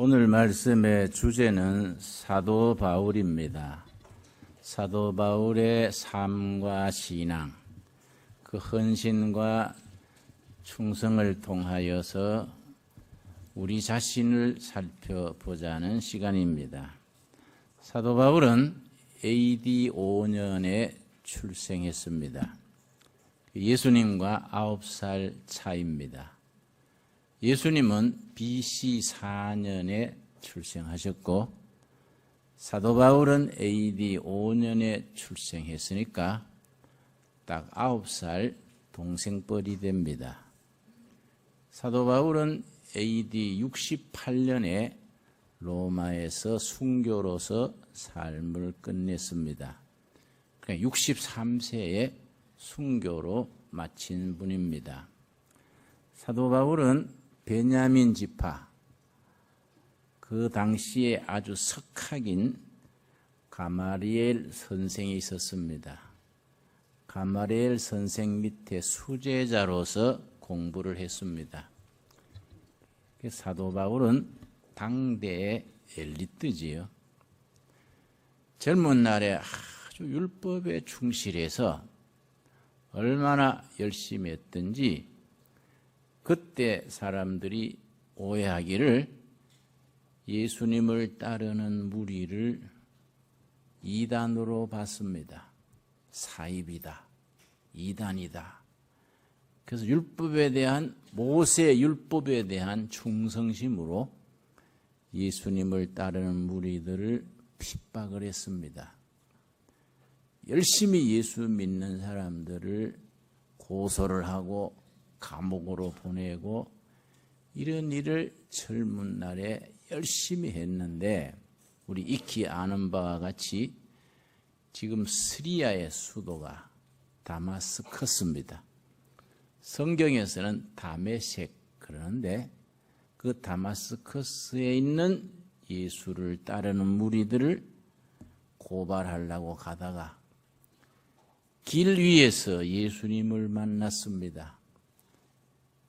오늘 말씀의 주제는 사도 바울입니다. 사도 바울의 삶과 신앙, 그 헌신과 충성을 통하여서 우리 자신을 살펴보자는 시간입니다. 사도 바울은 AD 5년에 출생했습니다. 예수님과 9살 차입니다. 예수님은 BC 4년에 출생하셨고 사도 바울은 AD 5년에 출생했으니까 딱 9살 동생뻘이 됩니다. 사도 바울은 AD 68년에 로마에서 순교로서 삶을 끝냈습니다. 그러니까 63세에 순교로 마친 분입니다. 사도 바울은 베냐민 지파 그 당시에 아주 석학인 가마리엘 선생이 있었습니다. 가마리엘 선생 밑에 수제자로서 공부를 했습니다. 사도 바울은 당대의 엘리트지요. 젊은 날에 아주 율법에 충실해서 얼마나 열심히 했든지 그때 사람들이 오해하기를 예수님을 따르는 무리를 이단으로 봤습니다. 사입이다. 이단이다. 그래서 율법에 대한 모세 율법에 대한 충성심으로 예수님을 따르는 무리들을 핍박을 했습니다. 열심히 예수 믿는 사람들을 고소를 하고 감옥으로 보내고 이런 일을 젊은 날에 열심히 했는데 우리 익히 아는 바와 같이 지금 스리아의 수도가 다마스커스입니다. 성경에서는 다메섹 그러는데 그 다마스커스에 있는 예수를 따르는 무리들을 고발하려고 가다가 길 위에서 예수님을 만났습니다.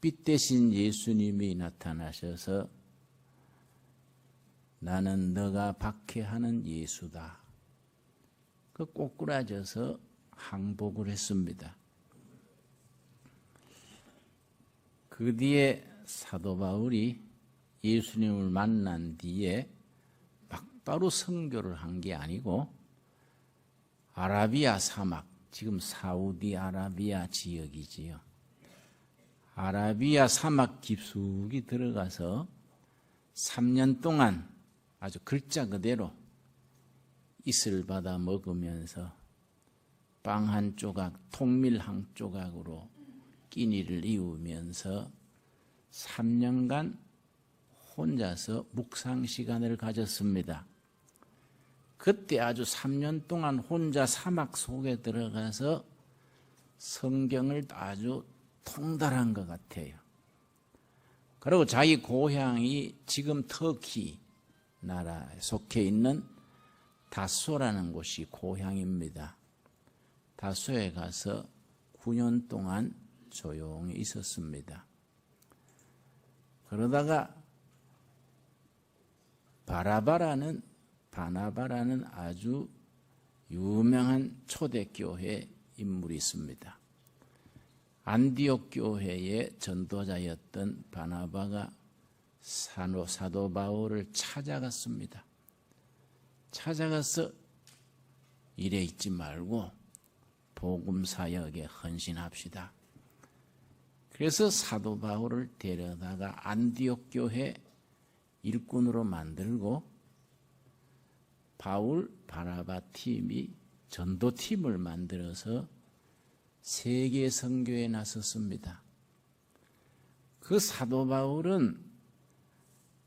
빛 대신 예수님이 나타나셔서 나는 너가 박해하는 예수다. 그 꼬꾸라져서 항복을 했습니다. 그 뒤에 사도 바울이 예수님을 만난 뒤에 막바로 선교를 한 게 아니고 아라비아 사막, 지금 사우디아라비아 지역이지요. 아라비아 사막 깊숙이 들어가서 3년 동안 아주 글자 그대로 이슬 받아 먹으면서 빵 한 조각, 통밀 한 조각으로 끼니를 이으면서 3년간 혼자서 묵상 시간을 가졌습니다. 그때 아주 3년 동안 혼자 사막 속에 들어가서 성경을 아주 통달한 것 같아요. 그리고 자기 고향이 지금 터키 나라에 속해 있는 다소라는 곳이 고향입니다. 다소에 가서 9년 동안 조용히 있었습니다. 그러다가 바라바라는 바나바라는 아주 유명한 초대교회 인물이 있습니다. 안디옥 교회의 전도자였던 바나바가 사노 사도 바울을 찾아갔습니다. 찾아가서 일에 있지 말고 복음 사역에 헌신합시다. 그래서 사도 바울을 데려다가 안디옥 교회 일꾼으로 만들고 바울 바나바 팀이 전도팀을 만들어서 세계 선교에 나섰습니다. 그 사도 바울은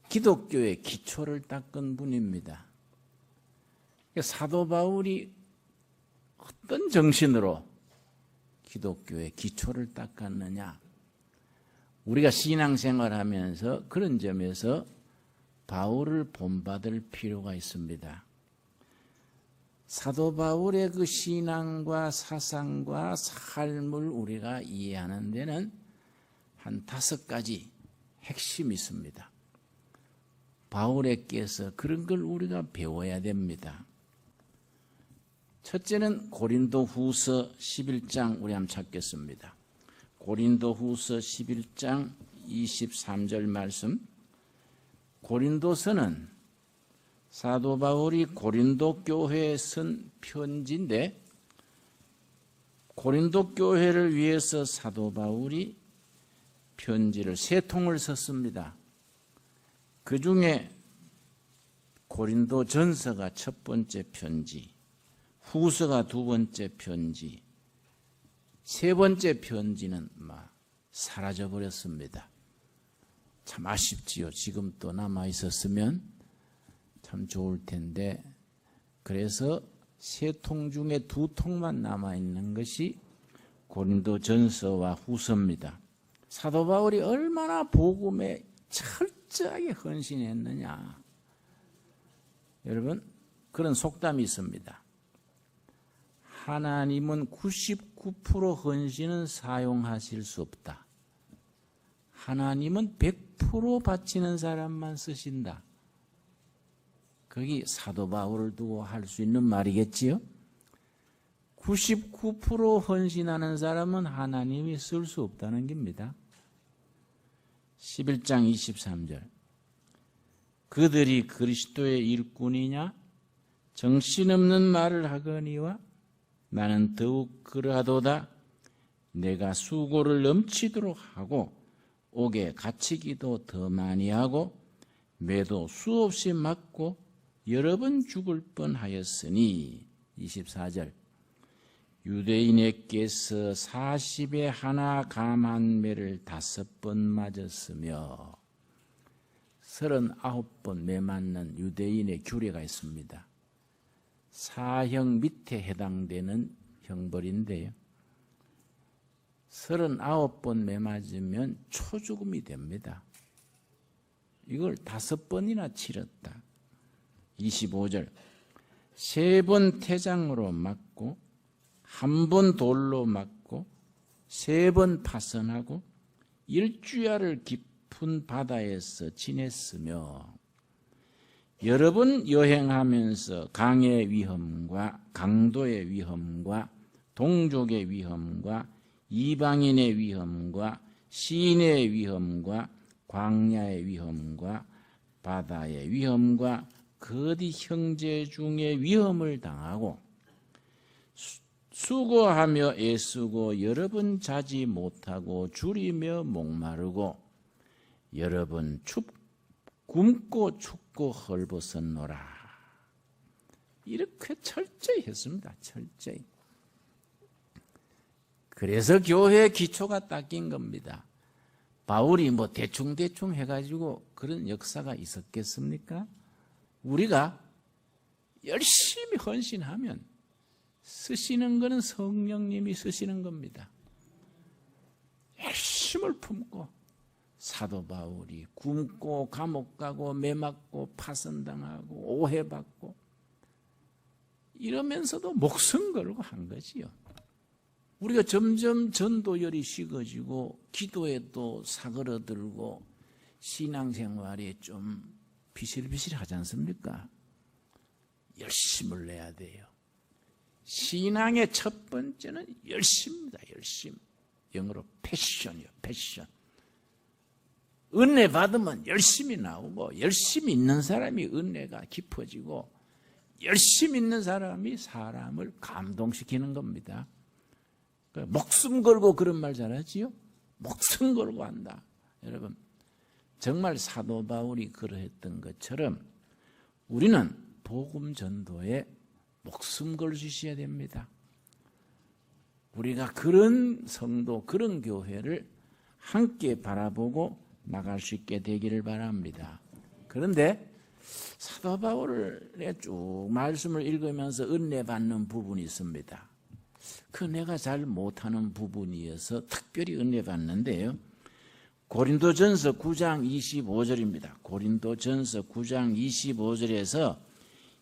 기독교의 기초를 닦은 분입니다. 사도 바울이 어떤 정신으로 기독교의 기초를 닦았느냐? 우리가 신앙생활 하면서 그런 점에서 바울을 본받을 필요가 있습니다. 사도 바울의 그 신앙과 사상과 삶을 우리가 이해하는 데는 한 다섯 가지 핵심이 있습니다. 바울에게서 그런 걸 우리가 배워야 됩니다. 첫째는 고린도 후서 11장 우리 한번 찾겠습니다. 고린도 후서 11장 23절 말씀. 고린도서는 사도 바울이 고린도 교회에 쓴 편지인데 고린도 교회를 위해서 사도 바울이 편지를 세 통을 썼습니다. 그 중에 고린도 전서가 첫 번째 편지, 후서가 두 번째 편지, 세 번째 편지는 막 사라져 버렸습니다. 참 아쉽지요. 지금 또 남아 있었으면 참 좋을 텐데 그래서 세 통 중에 두 통만 남아 있는 것이 고린도 전서와 후서입니다. 사도 바울이 얼마나 복음에 철저하게 헌신했느냐. 여러분 그런 속담이 있습니다. 하나님은 99% 헌신은 사용하실 수 없다. 하나님은 100% 바치는 사람만 쓰신다. 거기 사도 바울을 두고 할 수 있는 말이겠지요? 99% 헌신하는 사람은 하나님이 쓸 수 없다는 겁니다. 11장 23절. 그들이 그리스도의 일꾼이냐? 정신없는 말을 하거니와 나는 더욱 그러하도다. 내가 수고를 넘치도록 하고 옥에 갇히기도 더 많이 하고 매도 수없이 맞고 여러 번 죽을 뻔하였으니 24절 유대인에게서 40에 하나 감한 매를 다섯 번 맞았으며 39번 매 맞는 유대인의 규례가 있습니다. 사형 밑에 해당되는 형벌인데요. 39번 매 맞으면 초죽음이 됩니다. 이걸 다섯 번이나 치렀다. 25절. 세 번 태장으로 맞고, 한 번 돌로 맞고, 세 번 파선하고, 일주야를 깊은 바다에서 지냈으며, 여러 번 여행하면서 강의 위험과 강도의 위험과 동족의 위험과 이방인의 위험과 시인의 위험과 광야의 위험과 바다의 위험과 거디 형제 중에 위험을 당하고 수고하며 애쓰고 여러 번 자지 못하고 줄이며 목마르고 여러 번 춥, 굶고 춥고 헐벗었노라. 이렇게 철저히 했습니다. 철저히. 그래서 교회의 기초가 닦인 겁니다. 바울이 뭐 대충대충 해가지고 그런 역사가 있었겠습니까? 우리가 열심히 헌신하면 쓰시는 것은 성령님이 쓰시는 겁니다. 열심을 품고 사도 바울이 굶고 감옥 가고 매 맞고 파선당하고 오해받고 이러면서도 목숨 걸고 한 거지요. 우리가 점점 전도열이 식어지고 기도에도 사그러들고 신앙생활에 좀 비실비실 하지 않습니까? 열심을 내야 돼요. 신앙의 첫 번째는 열심입니다. 열심. 영어로 패션이요. 패션. 은혜 받으면 열심히 나오고 열심히 있는 사람이 은혜가 깊어지고 열심히 있는 사람이 사람을 감동시키는 겁니다. 목숨 걸고 그런 말 잘하지요? 목숨 걸고 한다. 여러분, 정말 사도 바울이 그러했던 것처럼 우리는 복음 전도에 목숨 걸 주셔야 됩니다. 우리가 그런 성도, 그런 교회를 함께 바라보고 나갈 수 있게 되기를 바랍니다. 그런데 사도 바울의 쭉 말씀을 읽으면서 은혜 받는 부분이 있습니다. 그 내가 잘 못하는 부분이어서 특별히 은혜 받는데요. 고린도전서 9장 25절입니다. 고린도전서 9장 25절에서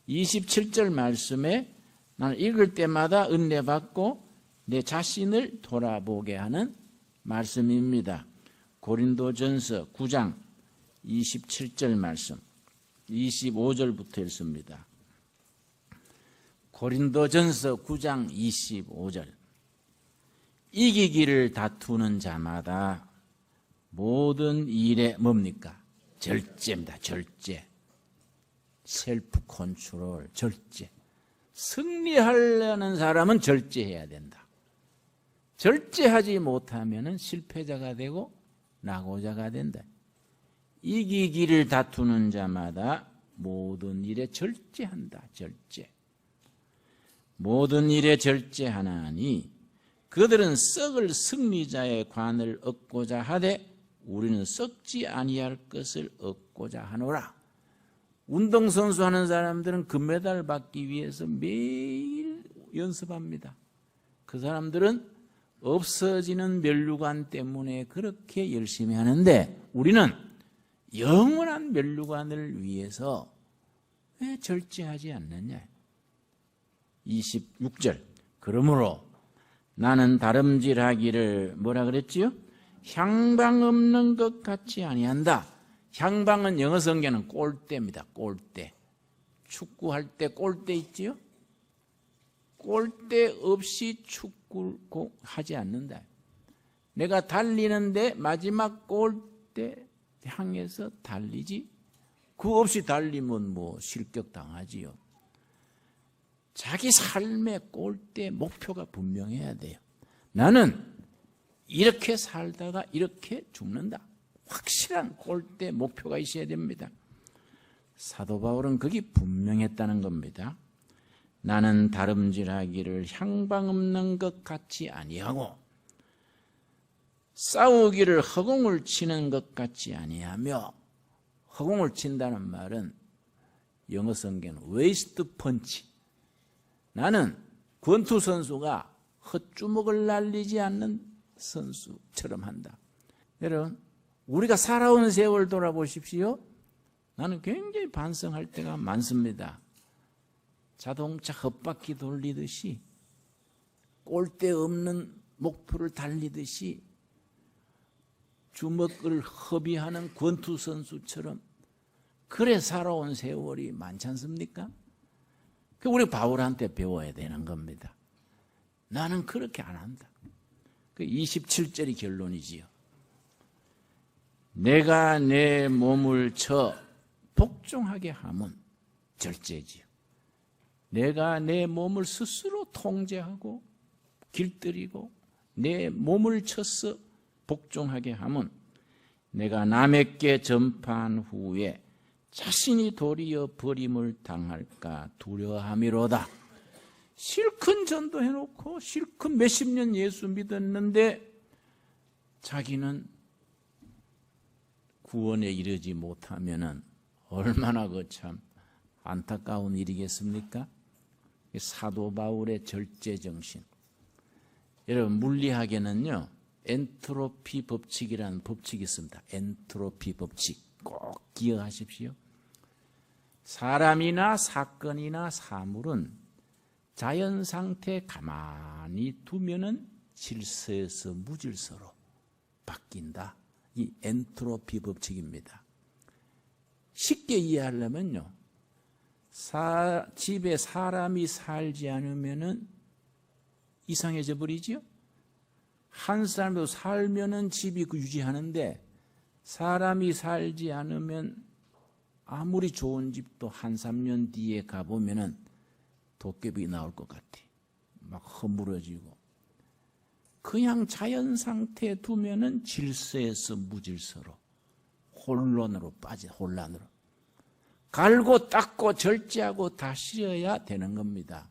27절 말씀에 나는 읽을 때마다 은혜 받고 내 자신을 돌아보게 하는 말씀입니다. 고린도전서 9장 27절 말씀. 25절부터 읽습니다. 고린도전서 9장 25절 이기기를 다투는 자마다 모든 일에 뭡니까? 절제입니다. 절제. 셀프 컨트롤, 절제. 승리하려는 사람은 절제해야 된다. 절제하지 못하면 실패자가 되고 낙오자가 된다. 이기기를 다투는 자마다 모든 일에 절제한다. 절제. 모든 일에 절제하나니 그들은 썩을 승리자의 관을 얻고자 하되 우리는 썩지 아니할 것을 얻고자 하노라. 운동선수 하는 사람들은 금메달 받기 위해서 매일 연습합니다. 그 사람들은 없어지는 멸류관 때문에 그렇게 열심히 하는데 우리는 영원한 멸류관을 위해서 왜 절제하지 않느냐? 26절. 그러므로 나는 다름질하기를 뭐라 그랬지요? 향방 없는 것 같이 아니한다. 향방은 영어 성경은 골대입니다. 골대. 축구할 때 골대 있지요? 골대 없이 축구를 하지 않는다. 내가 달리는데 마지막 골대 향해서 달리지. 그 없이 달리면 뭐 실격당하지요. 자기 삶의 골대 목표가 분명해야 돼요. 나는 이렇게 살다가 이렇게 죽는다. 확실한 골대 목표가 있어야 됩니다. 사도 바울은 그게 분명했다는 겁니다. 나는 다름질하기를 향방 없는 것 같이 아니하고 싸우기를 허공을 치는 것 같이 아니하며 허공을 친다는 말은 영어 성경은 웨이스트 펀치 나는 권투 선수가 헛주먹을 날리지 않는 선수처럼 한다. 여러분, 우리가 살아온 세월 돌아보십시오. 나는 굉장히 반성할 때가 많습니다. 자동차 헛바퀴 돌리듯이 꼴대 없는 목표를 달리듯이 주먹을 허비하는 권투 선수처럼 그래 살아온 세월이 많지 않습니까? 그 우리 바울한테 배워야 되는 겁니다. 나는 그렇게 안 한다. 그 27절이 결론이지요. 내가 내 몸을 쳐 복종하게 하면 절제지요. 내가 내 몸을 스스로 통제하고 길들이고 내 몸을 쳐서 복종하게 하면 내가 남에게 전파한 후에 자신이 도리어 버림을 당할까 두려워함이로다. 실컷 전도해놓고 실컷 몇십 년 예수 믿었는데 자기는 구원에 이르지 못하면은 얼마나 그 참 안타까운 일이겠습니까? 사도 바울의 절제 정신. 여러분 물리학에는요 엔트로피 법칙이라는 법칙이 있습니다. 엔트로피 법칙 꼭 기억하십시오. 사람이나 사건이나 사물은 자연 상태 가만히 두면은 질서에서 무질서로 바뀐다. 이 엔트로피 법칙입니다. 쉽게 이해하려면요. 사, 집에 사람이 살지 않으면은 이상해져 버리지요. 한 사람도 살면은 집이 그 유지하는데 사람이 살지 않으면 아무리 좋은 집도 한 3년 뒤에 가보면은 도깨비 나올 것 같아. 막 허물어지고. 그냥 자연 상태에 두면은 질서에서 무질서로 혼란으로 빠져 혼란으로 갈고 닦고 절제하고 다스려야 되는 겁니다.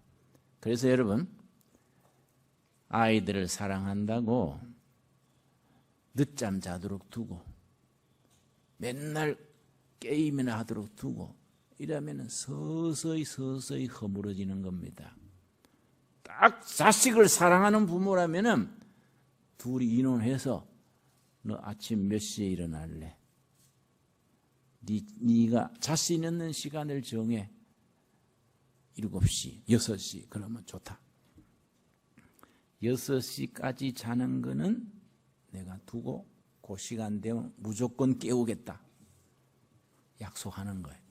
그래서 여러분 아이들을 사랑한다고 늦잠 자도록 두고 맨날 게임이나 하도록 두고 이러면 서서히 서서히 허물어지는 겁니다. 딱 자식을 사랑하는 부모라면은 둘이 인원해서 너 아침 몇 시에 일어날래? 네, 네가 자신 있는 시간을 정해. 7시, 6시 그러면 좋다. 6시까지 자는 거는 내가 두고 그 시간 되면 무조건 깨우겠다. 약속하는 거예요.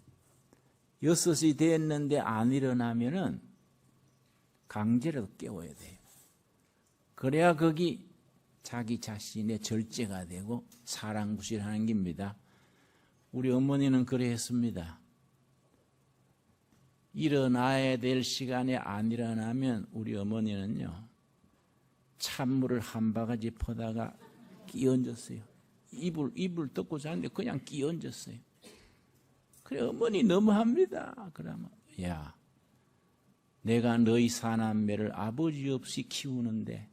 여섯이 됐는데 안 일어나면은 강제로 깨워야 돼요. 그래야 거기 자기 자신의 절제가 되고 사랑구실하는 겁니다. 우리 어머니는 그래 했습니다. 일어나야 될 시간에 안 일어나면 우리 어머니는요, 찬물을 한 바가지 퍼다가 끼얹었어요. 입을, 입을 덮고 자는데 그냥 끼얹었어요. 그래, 어머니 너무합니다. 그러면, 야, 내가 너희 사남매를 아버지 없이 키우는데,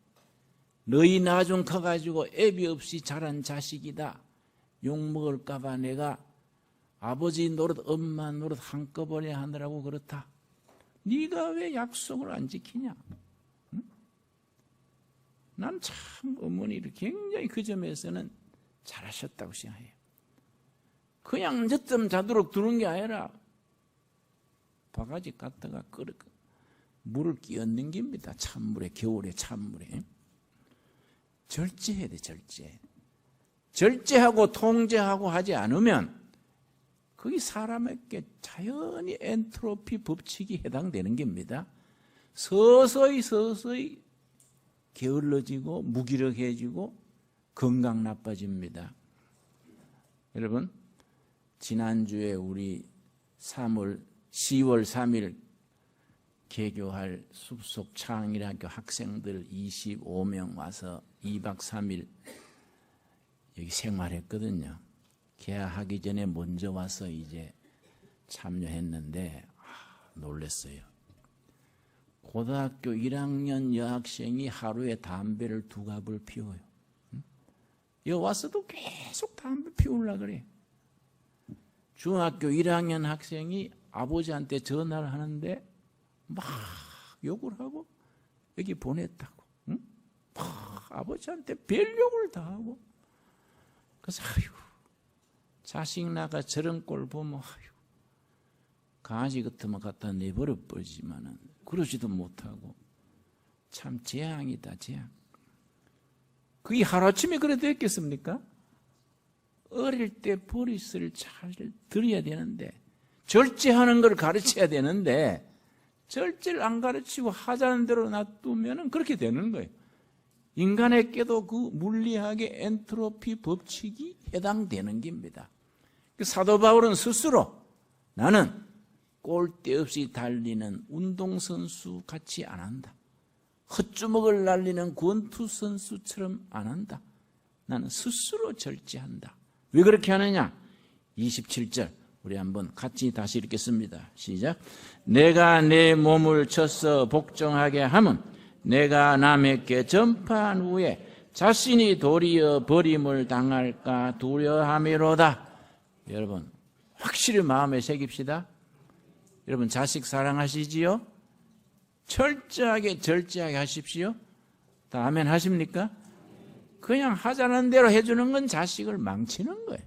너희 나중 커가지고 애비 없이 자란 자식이다. 욕먹을까 봐 내가 아버지 노릇, 엄마 노릇 한꺼번에 하느라고 그렇다. 네가 왜 약속을 안 지키냐? 난참 어머니를 굉장히 그 점에서는 잘하셨다고 생각해요. 그냥 늦점 자도록 두는 게 아니라 바가지 갖다가 끓여 물을 끼얹는 겁니다. 찬물에 겨울에 찬물에 절제해야 돼 절제. 절제하고 통제하고 하지 않으면 그게 사람에게 자연히 엔트로피 법칙이 해당되는 겁니다. 서서히 서서히 게을러지고 무기력해지고 건강 나빠집니다. 여러분 지난주에 우리 3월 10월 3일 개교할 숲속 창일학교 학생들 25명 와서 2박 3일 여기 생활했거든요. 개학하기 전에 먼저 와서 이제 참여했는데 아, 놀랐어요. 고등학교 1학년 여학생이 하루에 담배를 두 갑을 피워요. 응? 여기 와서도 계속 담배 피우려 그래. 중학교 1학년 학생이 아버지한테 전화를 하는데 막 욕을 하고 여기 보냈다고. 응? 막 아버지한테 별 욕을 다 하고. 그래서 아유 자식 나가 저런 꼴 보면 아유 강아지 같으면 갖다 내버려 버리지만은 그러지도 못하고 참 재앙이다 재앙. 그게 하루아침에 그래 됐겠습니까? 어릴 때 버릇을 잘 들여야 되는데 절제하는 걸 가르쳐야 되는데 절제를 안 가르치고 하자는 대로 놔두면 그렇게 되는 거예요. 인간에게도 그 물리학의 엔트로피 법칙이 해당되는 겁니다. 그 사도 바울은 스스로 나는 꼴대 없이 달리는 운동선수 같이 안 한다. 헛주먹을 날리는 권투선수처럼 안 한다. 나는 스스로 절제한다. 왜 그렇게 하느냐? 27절 우리 한번 같이 다시 읽겠습니다. 시작. 내가 내 몸을 쳐서 복종하게 함은 내가 남에게 전파한 후에 자신이 도리어 버림을 당할까 두려함이로다. 여러분 확실히 마음에 새깁시다. 여러분 자식 사랑하시지요? 철저하게 절제하게 하십시오. 다 아멘 하십니까? 그냥 하자는 대로 해주는 건 자식을 망치는 거예요.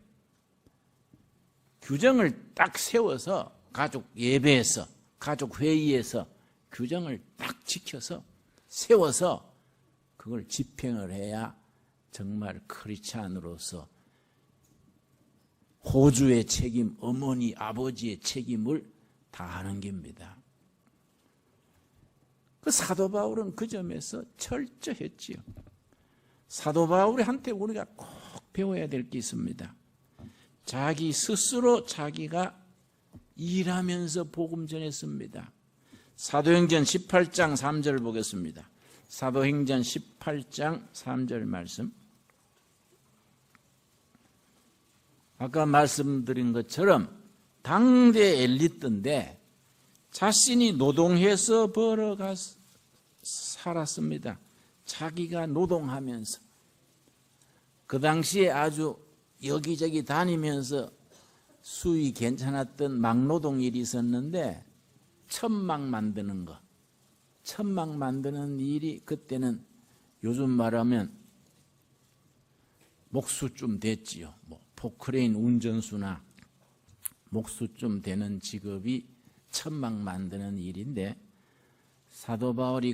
규정을 딱 세워서 가족 예배에서 가족 회의에서 규정을 딱 지켜서 세워서 그걸 집행을 해야 정말 크리스찬으로서 호주의 책임, 어머니, 아버지의 책임을 다하는 겁니다. 그 사도 바울은 그 점에서 철저했지요. 사도 바울한테 우리가 꼭 배워야 될 게 있습니다. 자기 스스로 자기가 일하면서 복음 전했습니다. 사도행전 18장 3절 보겠습니다. 사도행전 18장 3절 말씀. 아까 말씀드린 것처럼 당대 엘리트인데 자신이 노동해서 벌어가 살았습니다. 자기가 노동하면서 그 당시에 아주 여기저기 다니면서 수익이 괜찮았던 막노동 일이 있었는데 천막 만드는 거 천막 만드는 일이 그때는 요즘 말하면 목수쯤 됐지요. 뭐 포크레인 운전수나 목수쯤 되는 직업이 천막 만드는 일인데 사도 바울이